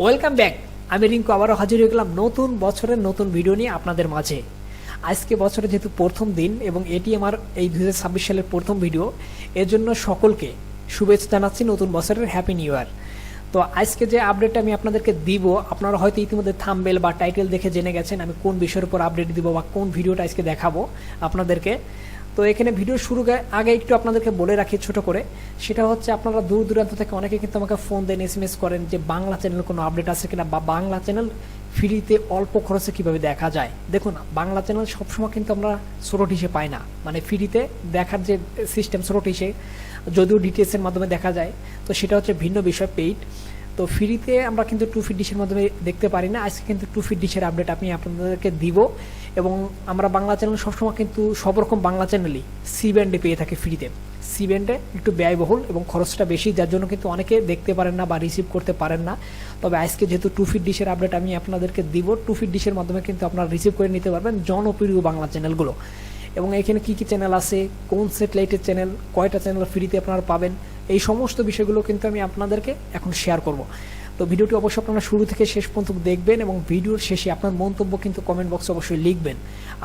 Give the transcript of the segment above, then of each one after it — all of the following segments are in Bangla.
ওয়েলকাম ব্যাক আমি রিঙ্কু, আবারও হাজির হয়ে গেলাম নতুন বছরের নতুন ভিডিও নিয়ে আপনাদের মাঝে। আজকে বছরের যেহেতু প্রথম দিন এবং এটি আমার এই দু হাজার ছাব্বিশ সালের প্রথম ভিডিও এর জন্য সকলকে শুভেচ্ছা জানাচ্ছি নতুন বছরের হ্যাপি নিউ ইয়ার তো আজকে যে আপডেটটা আমি আপনাদেরকে দিব, আপনারা হয়তো ইতিমধ্যে থামবেল বা টাইটেল দেখে জেনে গেছেন আমি কোন বিষয়ের উপর আপডেট দিব বা কোন ভিডিওটা আজকে দেখাবো আপনাদেরকে। তো এখানে ভিডিও শুরু আগে একটু আপনাদেরকে বলে রাখি ছোট করে। সেটা হচ্ছে আপনারা দূর দূরান্ত থেকে অনেকে কিন্তু আমাকে ফোন দেন এস এম এস করেন যে বাংলা চ্যানেল কোনো আপডেট আছে কিনা বা বাংলা চ্যানেল ফ্রিতে অল্প খরচে কীভাবে দেখা যায়। দেখুন, বাংলা চ্যানেল সবসময় কিন্তু আমরা ছোটো ডিশে পাই না। মানে ফ্রিতে দেখার যে সিস্টেম ছোটো ডিশে যদিও ডিটেলসের মাধ্যমে দেখা যায়, তো সেটা হচ্ছে ভিন্ন বিষয় পেইড তো ফ্রিতে আমরা কিন্তু টু ফিট ডিশের মাধ্যমে দেখতে পারি না। আজকে কিন্তু টু ফিট ডিশের আপডেট আমি আপনাদেরকে দিব এবং আমরা বাংলা চ্যানেল সবসময় কিন্তু সব রকম বাংলা চ্যানেলই সি ব্যান্ডে পেয়ে থাকি ফ্রিতে সি ব্যান্ডে একটু ব্যয়বহুল এবং খরচটা বেশি, যার জন্য কিন্তু অনেকে দেখতে পারেন না বা রিসিভ করতে পারেন না। তবে আজকে যেহেতু টু ফিট ডিশের আপডেট আমি আপনাদেরকে দিব টু ফিট ডিশের মাধ্যমে কিন্তু আপনারা রিসিভ করে নিতে পারবেন জনপ্রিয় বাংলা চ্যানেলগুলো এবং এখানে কি কি চ্যানেল আছে, কোন স্যাটেলাইটের চ্যানেল কয়টা চ্যানেল ফ্রিতে আপনারা পাবেন এই সমস্ত বিষয়গুলো কিন্তু আমি আপনাদেরকে এখন শেয়ার করব। তো ভিডিওটি অবশ্যই আপনারা শুরু থেকে শেষ পর্যন্ত দেখবেন এবং ভিডিওর শেষে আপনার মন্তব্য কিন্তু কমেন্ট বক্সে অবশ্যই লিখবেন।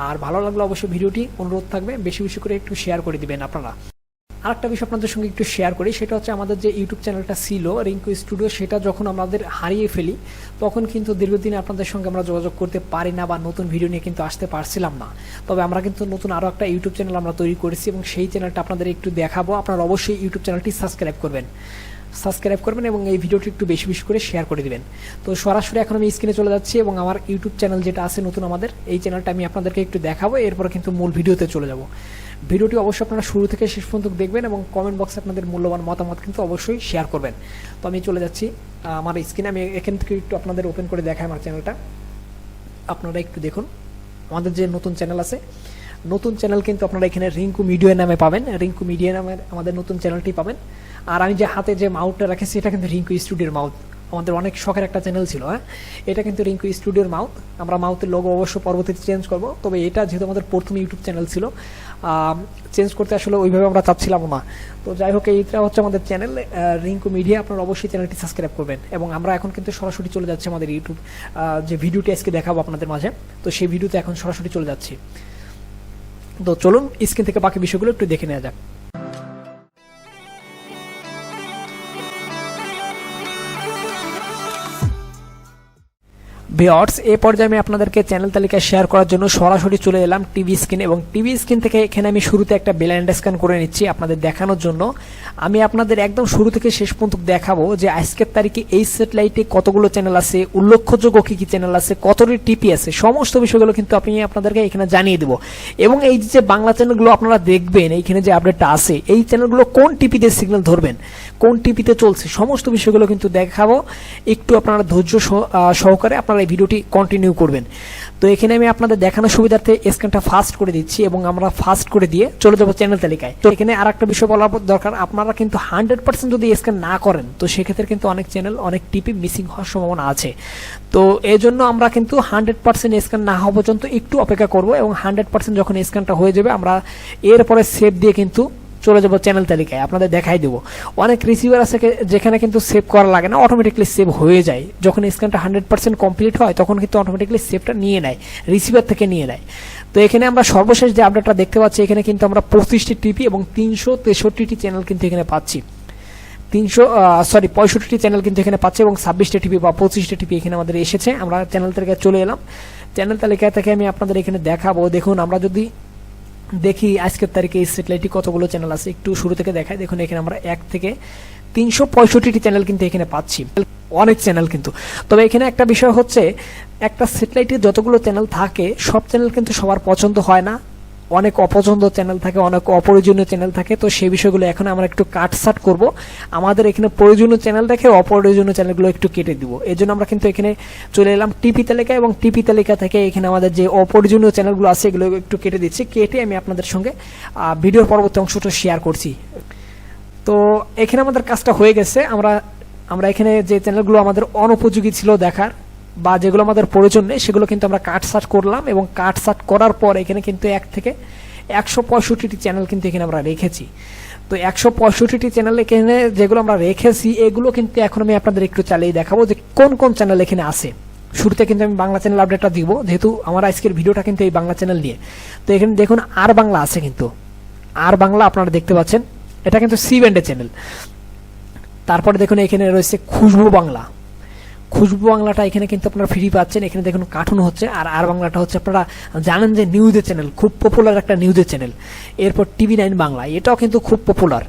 আর ভালো লাগলে অবশ্যই ভিডিওটি অনুরোধ থাকবে, বেশি বেশি করে একটু শেয়ার করে দিবেন আপনারা। আরেকটা বিষয় আপনাদের সঙ্গে একটু শেয়ার করি, সেটা হচ্ছে আমাদের যে ইউটিউব চ্যানেলটা ছিল রিঙ্কু স্টুডিও সেটা যখন আমাদের হারিয়ে ফেলি, তখন কিন্তু দীর্ঘদিন আপনাদের সঙ্গে আমরা যোগাযোগ করতে পারি না বা নতুন ভিডিও নিয়ে কিন্তু আসতে পারছিলাম না। তবে আমরা কিন্তু নতুন আরও একটা ইউটিউব চ্যানেল আমরা তৈরি করেছি এবং সেই চ্যানেলটা আপনাদের একটু দেখাবো। আপনারা অবশ্যই ইউটিউব চ্যানেলটি সাবস্ক্রাইব করবেন। সাবস্ক্রাইব করবেন এবং এই ভিডিওটি একটু বেশি বেশি করে শেয়ার করে দেবেন। তো সরাসরি এখন আমি স্ক্রিনে চলে যাচ্ছি এবং আমার ইউটিউব চ্যানেল যেটা আছে নতুন আমাদের, এই চ্যানেলটা আমি আপনাদেরকে একটু দেখাবো, এরপরে কিন্তু মূল ভিডিওতে চলে যাব। ভিডিওটি অবশ্যই আপনারা শুরু থেকে শেষ পর্যন্ত দেখবেন এবং কমেন্ট বক্সে আপনাদের মূল্যবান মতামত কিন্তু অবশ্যই শেয়ার করবেন। তো আমি চলে যাচ্ছি আমার স্ক্রিনে আমি এখান থেকে একটু আপনাদের ওপেন করে দেখাই আমার চ্যানেলটা আপনারা একটু দেখুন, আমাদের যে নতুন চ্যানেল আছে, নতুন চ্যানেল কিন্তু আপনারা এখানে রিঙ্কু মিডিয়া নামে পাবেন। রিঙ্কু মিডিয়া নামে আমাদের নতুন চ্যানেলটি পাবেন। আর আমি যে হাতে যে মাউথটা রাখেছি, এটা কিন্তু রিঙ্কু স্টুডিওর মাউথ আমাদের অনেক শখের একটা চ্যানেল ছিল হ্যাঁ? এটা কিন্তু রিঙ্কু স্টুডিওর মাউথ আমরা মাউথের লোগো অবশ্য পরবর্তীতে চেঞ্জ করব, তবে এটা যেহেতু আমাদের প্রথম ইউটিউব চ্যানেল ছিল চেঞ্জ করতে আসলে ওইভাবে আমরা চাচ্ছিলাম না। তো যাই হোক, এইটা হচ্ছে আমাদের চ্যানেল রিঙ্কু মিডিয়া আপনারা অবশ্যই চ্যানেলটি সাবস্ক্রাইব করবেন। এবং আমরা এখন কিন্তু সরাসরি চলে যাচ্ছি আমাদের ইউটিউব যে ভিডিওটি আজকে দেখাবো আপনাদের মাঝে। তো সেই ভিডিওতে এখন সরাসরি চলে যাচ্ছি। তো চলুন স্ক্রিন থেকে বাকি বিষয়গুলো একটু দেখে নেওয়া যাক। ভিওর্স এ পর্যায়ে আমি আপনাদেরকে চ্যানেল তালিকা শেয়ার করার জন্য সরাসরি চলে এলাম টিভি স্ক্রিন এবং টিভি স্ক্রিন থেকে এখানে আমি শুরুতে একটা বেলাইন্ড স্ক্যান করে নিচ্ছি আপনাদের দেখানোর জন্য। আমি আপনাদের একদম শুরু থেকে শেষ পর্যন্ত দেখাবো যে আজকের তারিখে এই স্যাটেলাইটে কতগুলো চ্যানেল আছে, উল্লেখযোগ্য কী কী চ্যানেল আছে, কতটি টিপি আছে, সমস্ত বিষয়গুলো কিন্তু আমি আপনাদেরকে এখানে জানিয়ে দেবো। এবং এই যে বাংলা চ্যানেলগুলো আপনারা দেখবেন, এইখানে যে আপডেটটা আছে, এই চ্যানেলগুলো কোন টিপিতে সিগন্যাল ধরবেন, কোন টিপিতে চলছে, সমস্ত বিষয়গুলো কিন্তু দেখাবো। একটু আপনারা ধৈর্য সহকারে আপনারা এই ভিডিওটি কন্টিনিউ করবেন। তো এখানে আমি আপনাদের দেখানোর সুবিধার্থে স্ক্রিনটা ফাস্ট করে দিচ্ছি এবং আমরা ফাস্ট করে দিয়ে চলে যাব চ্যানেল তালিকায়। তো এখানে আর একটা বিষয় বলার দরকার, আপনারা কিন্তু হান্ড্রেড পার্সেন্ট যদি স্ক্যান না করেন, তো সেক্ষেত্রে কিন্তু অনেক চ্যানেল, অনেক টিপি মিসিং হওয়ার সম্ভাবনা আছে। তো এই জন্য আমরা কিন্তু হান্ড্রেড পার্সেন্ট স্ক্যান না হওয়া পর্যন্ত একটু অপেক্ষা করব এবং হান্ড্রেড পার্সেন্ট যখন স্ক্যানটা হয়ে যাবে, আমরা এরপরে সেভ দিয়ে কিন্তু চলে যাব চ্যানেল তালিকায়, আপনাদের দেখাই দেবো। অনেক রিসিভার আছে যেখানে কিন্তু সেভ করা লাগে না অটোমেটিকলি সেভ হয়ে যায়। যখন স্ক্যানটা হান্ড্রেড পার্সেন্ট কমপ্লিট হয়, তখন কিন্তু অটোমেটিকলি সেভটা নিয়ে নেয় রিসিভার থেকে নিয়ে নেয়। তো এখানে আমরা সর্বশেষ যে আপডেটটা দেখতে পাচ্ছি, এখানে কিন্তু আমরা পঁচিশটি টিপি এবং তিনশো তেষট্টিটি চ্যানেল কিন্তু এখানে পাচ্ছি। তিনশো সরি পঁয়ষট্টিটি চ্যানেল কিন্তু এখানে পাচ্ছে এবং ছাব্বিশটি টিপি বা পঁচিশটি টিপি এখানে আমাদের এসেছে। আমরা চ্যানেল তালিকায় চলে এলাম। চ্যানেল তালিকা থেকে আমি আপনাদের এখানে দেখাবো। দেখুন, আমরা যদি দেখি আজকের তারিখে এই স্যাটেলাইটে কতগুলো চ্যানেল আছে, একটু শুরু থেকে দেখাই। দেখুন, এখানে আমরা এক থেকে তিনশো পঁয়ষট্টিটি চ্যানেল কিন্তু এখানে পাচ্ছি। অনেক চ্যানেল কিন্তু। তবে এখানে একটা বিষয় হচ্ছে, একটা স্যাটেলাইটে যতগুলো চ্যানেল থাকে, সব চ্যানেল কিন্তু সবার পছন্দ হয় না। অনেক অপছন্দ চ্যানেল থাকে, অনেক অপ্রয়োজনীয় চ্যানেল থাকে। তো সেই বিষয়গুলো এখন আমরা একটু কাটসাট করব। আমাদের এখানে প্রয়োজনীয় চ্যানেল রেখে অপ্রয়োজনীয় চ্যানেলগুলো একটু কেটে দিব। এই জন্য আমরা কিন্তু এখানে চলে এলাম টিপি তালিকা এবং টিপি তালিকা থেকে এখানে আমাদের যে অপ্রয়োজনীয় চ্যানেলগুলো আছে, এগুলো একটু কেটে দিচ্ছি। কেটে আমি আপনাদের সঙ্গে ভিডিওর পরবর্তী অংশটা শেয়ার করছি। তো এখানে আমাদের কাজটা হয়ে গেছে। আমরা আমরা এখানে যে চ্যানেলগুলো আমাদের অনুপযোগী ছিল দেখার, বা যেগুলো আমাদের প্রয়োজন নেই সেগুলো কিন্তু আমরা কাটসাট করলাম এবং কাটসাট করার পর এখানে কিন্তু এক থেকে একশো পঁয়ষট্টিটি চ্যানেল কিন্তু এখানে আমরা রেখেছি। তো একশো পঁয়ষট্টিটি চ্যানেল এখানে যেগুলো আমরা রেখেছি, এগুলো কিন্তু এখন আমি আপনাদের একটু চালিয়ে দেখাবো যে কোন কোন চ্যানেল এখানে আছে। শুরুতে কিন্তু আমি বাংলা চ্যানেল আপডেটটা দিব, যেহেতু আমার আজকের ভিডিওটা কিন্তু এই বাংলা চ্যানেল নিয়ে তো এখানে দেখুন আর বাংলা আছে কিন্তু। আর বাংলা আপনারা দেখতে পাচ্ছেন। এটা কিন্তু সি ব্যান্ডের চ্যানেল তারপরে দেখুন এখানে রয়েছে খুশবু বাংলা। খুশবু বাংলাটা এখানে কিন্তু আপনারা ফ্রি পাচ্ছেন। এখানে দেখুন কার্টুন হচ্ছে আর আর বাংলাটা হচ্ছে আপনারা জানেন যে নিউজের চ্যানেল খুব পপুলার একটা নিউজের চ্যানেল এরপর টিভি নাইন বাংলা, এটাও কিন্তু খুব পপুলার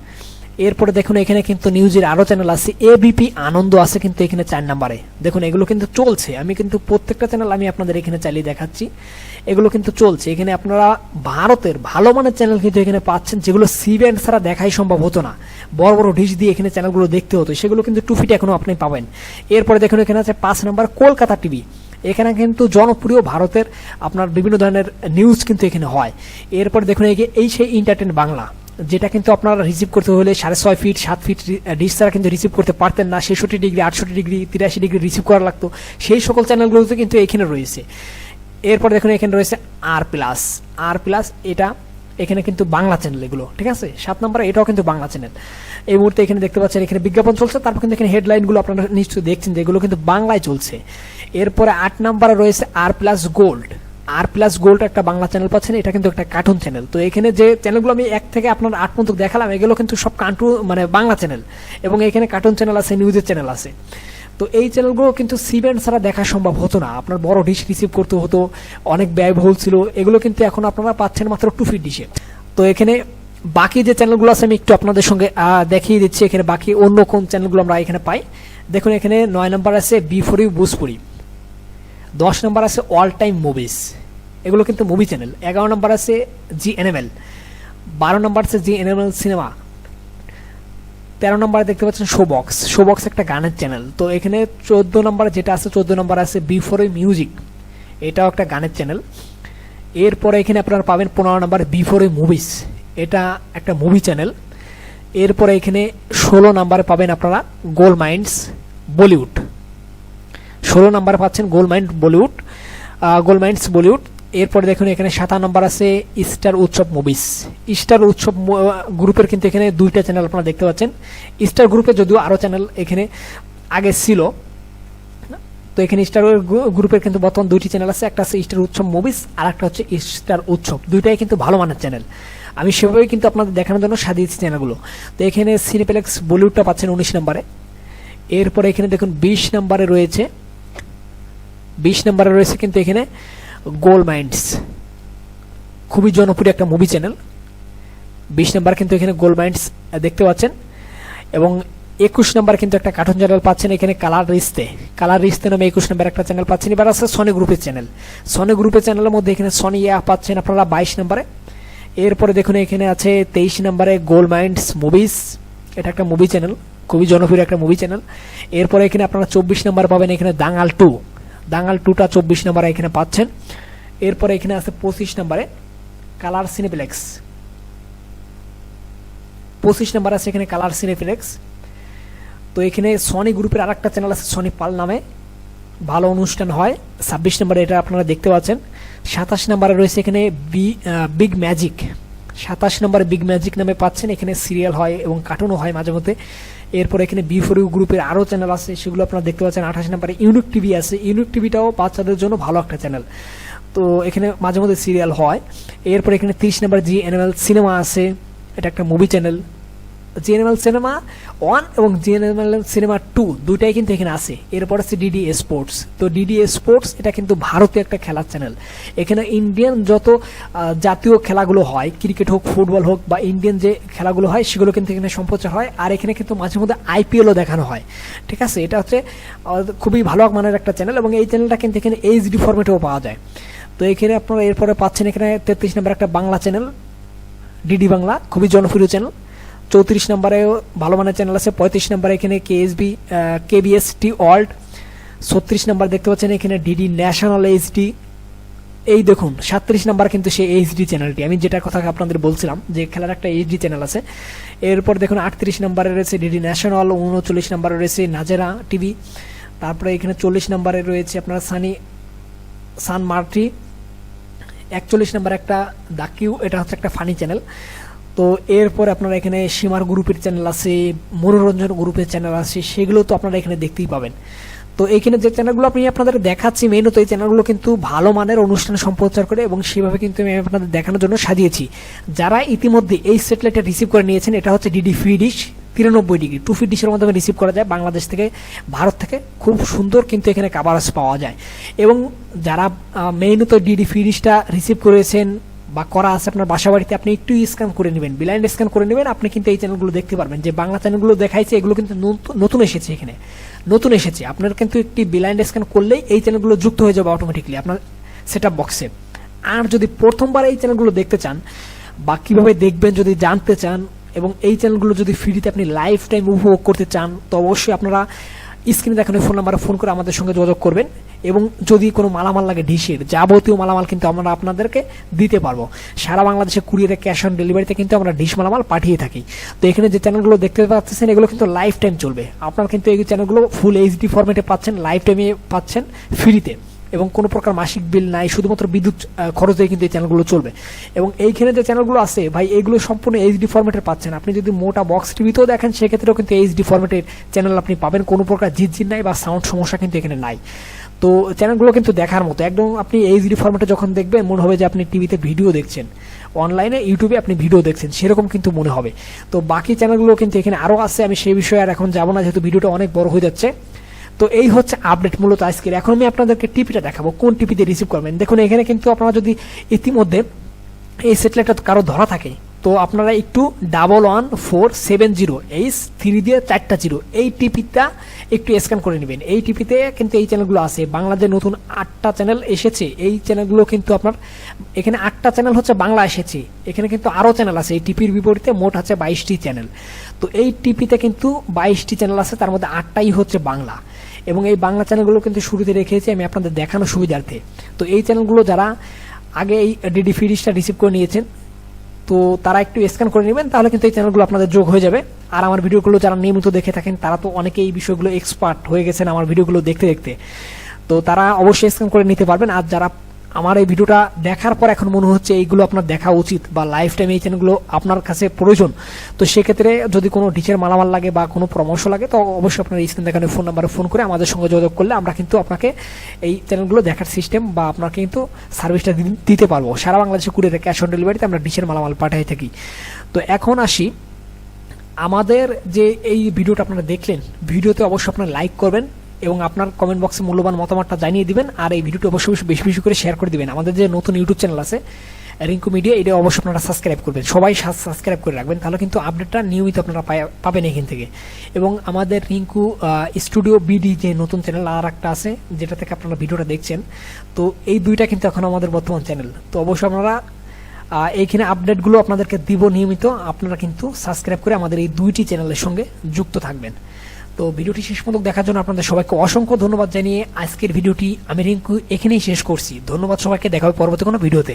এরপরে দেখুন এখানে কিন্তু নিউজের আরও চ্যানেল আছে। এবিপি আনন্দ আছে কিন্তু এখানে চার নাম্বারে। দেখুন, এগুলো কিন্তু চলছে। আমি কিন্তু প্রত্যেকটা চ্যানেল আমি আপনাদের এখানে চালিয়ে দেখাচ্ছি। এগুলো কিন্তু চলছে। এখানে আপনারা ভারতের ভালো মানের চ্যানেল কিন্তু এখানে পাচ্ছেন, যেগুলো সি ব্যান্ড ছাড়া দেখাই সম্ভব হতো না। বড় বড় ডিশ দিয়ে এখানে চ্যানেলগুলো দেখতে হতো। সেগুলো কিন্তু টু ফিট এখনও আপনি পাবেন। এরপরে দেখুন, এখানে আছে পাঁচ নাম্বার কলকাতা টিভি এখানে কিন্তু জনপ্রিয় ভারতের আপনার বিভিন্ন ধরনের নিউজ কিন্তু এখানে হয়। এরপর দেখুন, এই সেই ইন্টারটেন বাংলা যেটা কিন্তু আপনারা রিসিভ করতে হলে সাড়ে ছয় ফিট সাত ফিট ডিশ ছাড়া কিন্তু রিসিভ করতে পারতেন না। ছেষট্টি ডিগ্রি আটষট্টি ডিগ্রি তিরাশি ডিগ্রি রিসিভ করা লাগতো। সেই সকল চ্যানেলগুলোতে কিন্তু এখানে রয়েছে। এরপর দেখুন, এখানে রয়েছে আর প্লাস আর প্লাস এটা এখানে কিন্তু বাংলা চ্যানেল এগুলো, ঠিক আছে? সাত নম্বরে, এটাও কিন্তু বাংলা চ্যানেল এই মুহূর্তে এখানে দেখতে পাচ্ছেন, এখানে বিজ্ঞাপন চলছে, তারপর কিন্তু এখানে হেডলাইনগুলো আপনারা নিশ্চয়ই দেখছেন যে এগুলো কিন্তু বাংলায় চলছে। এরপরে আট নম্বরে রয়েছে R plus gold R plus gold একটা বাংলা চ্যানেল পাচ্ছেন, এটা কিন্তু একটা কার্টুন চ্যানেল তো এখানে যে চ্যানেলগুলো আমি এক থেকে আপনার আট পর্যন্ত দেখালাম, এগুলো কিন্তু সব কার্টুন মানে বাংলা চ্যানেল এবং এখানে কার্টুন চ্যানেল আছে নিউজের চ্যানেল আছে। তো এই চ্যানেলগুলো কিন্তু সিভেন্ট ছাড়া দেখা সম্ভব হতো না। আপনার বড় ডিশ রিসিভ করতে হতো, অনেক ব্যয়বহুল ছিল। এগুলো কিন্তু এখন আপনারা পাচ্ছেন মাত্র টু ফিট ডিশে তো এখানে বাকি যে চ্যানেলগুলো আছে, আমি একটু আপনাদের সঙ্গে দেখিয়ে দিচ্ছি। এখানে বাকি অন্য কোন চ্যানেলগুলো আমরা এখানে পাই। দেখুন, এখানে নয় নম্বর আছে বি ফর ইউ বুসপুরি দশ নম্বর আছে অল টাইম মুভিস এগুলো কিন্তু মুভি চ্যানেল এগারো নম্বর আছে জি এনএমএল বারো নম্বর আছে জি এনএমএল সিনেমা তেরো নম্বরে দেখতে পাচ্ছেন শোবক্স শোবক্স একটা গানের চ্যানেল তো এখানে চোদ্দ নম্বরে যেটা আছে, চোদ্দ নম্বর আছে বি ফর মিউজিক এটাও একটা গানের চ্যানেল এরপরে এখানে আপনারা পাবেন পনেরো নম্বর বি ফর মুভিস এটা একটা মুভি চ্যানেল এরপরে এখানে ষোলো নম্বরে পাবেন আপনারা গোল মাইন্ডস বলিউড ষোলো নম্বরে পাচ্ছেন gold mind Bollywood gold minds Bollywood. এরপরে দেখুন, এখানে সাতা নম্বর আছে স্টার উৎসব মুভিস। স্টার উৎসব গ্রুপের কিন্তু এখানে দুইটা চ্যানেল আপনারা দেখতে পাচ্ছেন। স্টার গ্রুপে যদিও আরও চ্যানেল এখানে আগে ছিল, তো এখানে স্টার গ্রুপের কিন্তু বর্তমান দুইটি চ্যানেল আছে। একটা আছে স্টার উৎসব মুভিস আর একটা হচ্ছে স্টার উৎসব। দুইটাই কিন্তু ভালো মানের চ্যানেল। আমি সেভাবেই কিন্তু আপনাদের দেখানোর জন্য সাজিয়েছি চ্যানেলগুলো। তো এখানে সিনেপ্লেক্স বলিউডটা পাচ্ছেন উনিশ নম্বরে। এরপরে এখানে দেখুন, বিশ নম্বরে রয়েছে বিশ নম্বরে রয়েছে কিন্তু এখানে গোল মাইন্ডস খুবই জনপ্রিয় একটা মুভি চ্যানেল বিশ নম্বর কিন্তু এখানে গোল মাইন্ডস দেখতে পাচ্ছেন। এবং একুশ নম্বর কিন্তু একটা কার্টুন চ্যানেল পাচ্ছেন এখানে কালার রিস্তে কালার রিস্তে নামে একুশ নম্বর একটা চ্যানেল পাচ্ছেন। এবার আছে সনি গ্রুপের চ্যানেল সনি গ্রুপের চ্যানেলের মধ্যে এখানে সনি অ্যাপ পাচ্ছেন আপনারা বাইশ নম্বরে। এরপরে দেখুন এখানে আছে তেইশ নম্বরে গোল মাইন্ডস মুভিস এটা একটা মুভি চ্যানেল খুবই জনপ্রিয় একটা মুভি চ্যানেল এরপরে এখানে আপনারা চব্বিশ নম্বর পাবেন এখানে দাঙ্গাল টু দাঙ্গাল টুটা চব্বিশ নম্বরে এখানে পাচ্ছেন। এরপরে এখানে আছে পঁচিশ নম্বরে কালার সিনেপ্লেক্স। পঁচিশ নম্বর আছে এখানে কালার সিনেপ্লেক্স। তো এখানে সনি গ্রুপের আর একটা চ্যানেল আছে সনি পাল নামে। ভালো অনুষ্ঠান হয়। ছাব্বিশ নম্বরে এটা আপনারা দেখতে পাচ্ছেন। সাতাশ নম্বরে রয়েছে এখানে বি বিগ ম্যাজিক। সাতাশ নম্বরে বিগ ম্যাজিক নামে পাচ্ছেন। এখানে সিরিয়াল হয় এবং কার্টুনও হয় মাঝে মধ্যে। এরপর এখানে বি ফোর ইউ গ্রুপের আরও চ্যানেল আছে, সেগুলো আপনারা দেখতে পাচ্ছেন। আঠাশ নাম্বারে ইউনিক টিভি আছে। ইউনিক টিভিটাও বাচ্চাদের জন্য ভালো একটা চ্যানেল তো এখানে মাঝে মধ্যে সিরিয়াল হয়। এরপর এখানে তিরিশ নাম্বার জি এনিম্যাল সিনেমা আছে, এটা একটা movie channel GNML cinema one এবং জিএনএমএল সিনেমা টু দুইটাই কিন্তু এখানে আছে। এরপর আছে ডিডি স্পোর্টস তো ডিডি স্পোর্টস এটা কিন্তু ভারতীয় একটা খেলার চ্যানেল এখানে ইন্ডিয়ান যত জাতীয় খেলাগুলো হয় ক্রিকেট হোক ফুটবল হোক বা ইন্ডিয়ান যে খেলাগুলো হয়, সেগুলো কিন্তু এখানে সম্প্রচার হয়। আর এখানে কিন্তু মাঝে মধ্যে আইপিএলও দেখানো হয়। ঠিক আছে? এটা হচ্ছে খুবই ভালো মানের একটা চ্যানেল এবং এই চ্যানেলটা কিন্তু এখানে এইচডি ফরম্যাটেও পাওয়া যায়। তো এখানে আপনারা এরপরে পাচ্ছেন এখানে তেত্রিশ নম্বর একটা বাংলা চ্যানেল ডিডি বাংলা খুবই জনপ্রিয় চ্যানেল চৌত্রিশ নম্বরেও ভালো মানের চ্যানেল আছে, পঁয়ত্রিশ নম্বরে এখানে কেএসবি কেবিএস টি ওয়ার্ল্ড ছত্রিশ নম্বর দেখতে পাচ্ছেন এখানে ডিডি ন্যাশনাল এইচডি এই দেখুন, সাতত্রিশ নাম্বার কিন্তু সেই এইচডি চ্যানেলটি আমি যেটার কথা আপনাদের বলছিলাম যে খেলার একটা এইচডি চ্যানেল আছে। এরপর দেখুন, আটত্রিশ নম্বরে রয়েছে ডিডি ন্যাশনাল উনচল্লিশ নম্বরে রয়েছে নাজেরা টিভি তারপরে এখানে চল্লিশ নম্বরে রয়েছে আপনার সানি সান মার্টি একচল্লিশ নাম্বার একটা দাকিউ এটা হচ্ছে একটা ফানি চ্যানেল তো এরপর আপনারা এখানে সীমার গ্রুপের চ্যানেল আছে, মনোরঞ্জন গ্রুপের চ্যানেল আছে, সেগুলো তো আপনারা এখানে দেখতেই পাবেন। তো এইখানে যে চ্যানেলগুলো আমি আপনাদের দেখাচ্ছি মেইনত এই চ্যানেলগুলো কিন্তু ভালো মানের অনুষ্ঠান সম্প্রচার করে এবং সেভাবে কিন্তু আমি আপনাদের দেখানোর জন্য সাজিয়েছি। যারা ইতিমধ্যে এই স্যাটেলাইটটা রিসিভ করে নিয়েছেন, এটা হচ্ছে ডিডি ফ্রি ডিশ তিরানব্বই ডিগ্রি টু ফিট ডিশের মাধ্যমে রিসিভ করা যায়। বাংলাদেশ থেকে, ভারত থেকে খুব সুন্দর কিন্তু এখানে কাভারেজ পাওয়া যায়। এবং যারা মেইনত ডিডি ফ্রি ডিশটা রিসিভ করেছেন বা করা আছে আপনার বাসা বাড়িতে, আপনি একটু স্ক্যান করে নেবেন ব্লাইন্ড স্ক্যান করে নেবেন, আপনি কিন্তু এই চ্যানেলগুলো দেখতে পারবেন। যে বাংলা চ্যানেলগুলো দেখাইছে, এগুলো কিন্তু নতুন- এসেছে এখানে। নতুন এসেছে। আপনার কিন্তু একটি ব্লাইন্ড স্ক্যান করলেই এই চ্যানেলগুলো যুক্ত হয়ে যাবে অটোমেটিকলি আপনার সেট বক্সে আর যদি প্রথমবার এই চ্যানেলগুলো দেখতে চান বা কীভাবে দেখবেন, যদি জানতে চান এবং এই চ্যানেলগুলো যদি ফ্রিতে আপনি লাইফ টাইম উপভোগ করতে চান, তো অবশ্যই আপনারা স্ক্রিনে দেখানো ফোন নাম্বারে ফোন করে আমাদের সঙ্গে যোগাযোগ করবেন এবং যদি কোনো মালামাল লাগে ডিশের, যাবতীয় মালামাল কিন্তু আমরা আপনাদেরকে দিতে পারব। সারা বাংলাদেশে কুড়িয়ে ক্যাশ অন ডেলিভারিতে কিন্তু আমরা ডিশ মালামাল পাঠিয়ে থাকি। তো এখানে যে চ্যানেলগুলো দেখতে পাচ্ছেন, এগুলো কিন্তু লাইফ টাইম চলবে। আপনারা কিন্তু এই চ্যানেলগুলো ফুল এইচডি ফরম্যাটে পাচ্ছেন লাইফ টাইমে পাচ্ছেন ফ্রিতে এবং কোনো প্রকার মাসিক বিল নাই, শুধুমাত্র বিদ্যুৎ খরচ দিয়ে কিন্তু এই চ্যানেলগুলো চলবে। এবং এইখানে যে চ্যানেলগুলো আছে, ভাই, এগুলো সম্পূর্ণ এইচডি ফরম্যাটের পাচ্ছেন। আপনি যদি মোটা বক্স টিভিতেও দেখেন, সেক্ষেত্রেও কিন্তু এইচডি ফরম্যাটের চ্যানেল আপনি পাবেন। কোনো প্রকার ঝিরঝির নাই বা সাউন্ড সমস্যা কিন্তু এখানে নাই। তো চ্যানেলগুলো কিন্তু দেখার মতো। একদম আপনি এইচডি ফরম্যাটে যখন দেখবেন, মনে হবে যে আপনি টিভিতে ভিডিও দেখছেন। অনলাইনে ইউটিউবে আপনি ভিডিও দেখছেন। সেরকম কিন্তু মনে হবে। তো বাকি চ্যানেলগুলো কিন্তু এখানে আরও আছে। আমি সেই বিষয়ে আর এখন যাব না, যেহেতু ভিডিওটা অনেক বড় হয়ে যাচ্ছে। তো এই হচ্ছে আপডেট মূলত আজকের। এখন আমি আপনাদেরকে টিপিটা দেখাবো। কোন টিপিতে রিসিভ করবেন? দেখুন, এখানে কিন্তু আপনারা যদি ইতিমধ্যে এই স্যাটেলাইটটা কারও ধরা থাকে, তো আপনারা একটু double one four seven zero H three দিয়ে চারটা জিরো এই টিপিটা একটু স্ক্যান করে নেবেন। এই টিপিতে কিন্তু এই চ্যানেলগুলো আছে। বাংলাদেশে নতুন আটটা চ্যানেল এসেছে। এই চ্যানেলগুলো কিন্তু আপনার, এখানে আটটা চ্যানেল হচ্ছে বাংলা এসেছে। এখানে কিন্তু আরও চ্যানেল আছে। এই টিপির বিপরীতে মোট আছে বাইশটি চ্যানেল তো এই টিপিতে কিন্তু বাইশটি চ্যানেল আছে। তার মধ্যে আটটাই হচ্ছে বাংলা। এবং এই বাংলা চ্যানেলগুলো কিন্তু শুরুতে রেখেছি আমি আপনাদের দেখানো সুবিধার্থে। তো এই চ্যানেলগুলো যারা আগে এই ডিডি ফিরিজটা রিসিভ করে নিয়েছেন, তো তারা একটু স্ক্যান করে নেবেন, তাহলে কিন্তু এই চ্যানেলগুলো আপনাদের যোগ হয়ে যাবে। আর আমার ভিডিওগুলো যারা নিয়মিত দেখে থাকেন, তারা তো অনেকে এই বিষয়গুলো এক্সপার্ট হয়ে গেছেন আমার ভিডিওগুলো দেখতে দেখতে। তো তারা অবশ্যই স্ক্যান করে নিতে পারবেন। আর যারা আমার এই ভিডিওটা দেখার পর এখন মনে হচ্ছে এইগুলো আপনার দেখা উচিত বা লাইফ টাইম এই চ্যানেলগুলো আপনার কাছে প্রয়োজন। তো সেক্ষেত্রে যদি কোনো ডিচের মালামাল লাগে বা কোনো পরামর্শ লাগে, তো অবশ্যই আপনার স্ক্রিন দেখানো ফোন নাম্বারে ফোন করে আমাদের সঙ্গে যোগাযোগ করলে আমরা কিন্তু আপনাকে এই চ্যানেলগুলো দেখার সিস্টেম বা আপনাকে কিন্তু সার্ভিসটা দিতে পারব। সারা বাংলাদেশে কুড়িয়ে ক্যাশ অন ডেলিভারিতে আমরা ডিচের মালামাল পাঠাই থাকি। তো এখন আসি। আমাদের যে এই ভিডিওটা আপনারা দেখলেন, ভিডিওতে অবশ্যই আপনারা লাইক করবেন। এবং আপনার কমেন্ট বক্সে মূল্যবান মতামতটা জানিয়ে দিবেন আর এই ভিডিওটি অবশ্যই বেশি বেশি করে শেয়ার করে দিবেন। আমাদের যে নতুন ইউটিউব চ্যানেল আছে রিঙ্কু মিডিয়া এটা অবশ্যই আপনারা সাবস্ক্রাইব করবেন। সবাই সাবস্ক্রাইব করে রাখবেন, তাহলে কিন্তু আপডেটটা নিয়মিত আপনারা পাবেন এখান থেকে। এবং আমাদের রিঙ্কু স্টুডিও বিডি যে নতুন চ্যানেল আর একটা আছে, যেটা থেকে আপনারা ভিডিওটা দেখছেন, তো এই দুইটা কিন্তু এখন আমাদের বর্তমান চ্যানেল তো অবশ্যই আপনারা এইখানে আপডেটগুলো আপনাদেরকে দিব নিয়মিত, আপনারা কিন্তু সাবস্ক্রাইব করে আমাদের এই দুইটি চ্যানেলের সঙ্গে যুক্ত থাকবেন। তো ভিডিওটি শেষ পর্যন্ত দেখার জন্য আপনাদের সবাইকে অসংখ্য ধন্যবাদ জানিয়ে আজকের ভিডিওটি আমি রিঙ্কু এখানেই শেষ করছি। ধন্যবাদ সবাইকে, দেখা হবে পরবর্তী কোনো ভিডিওতে।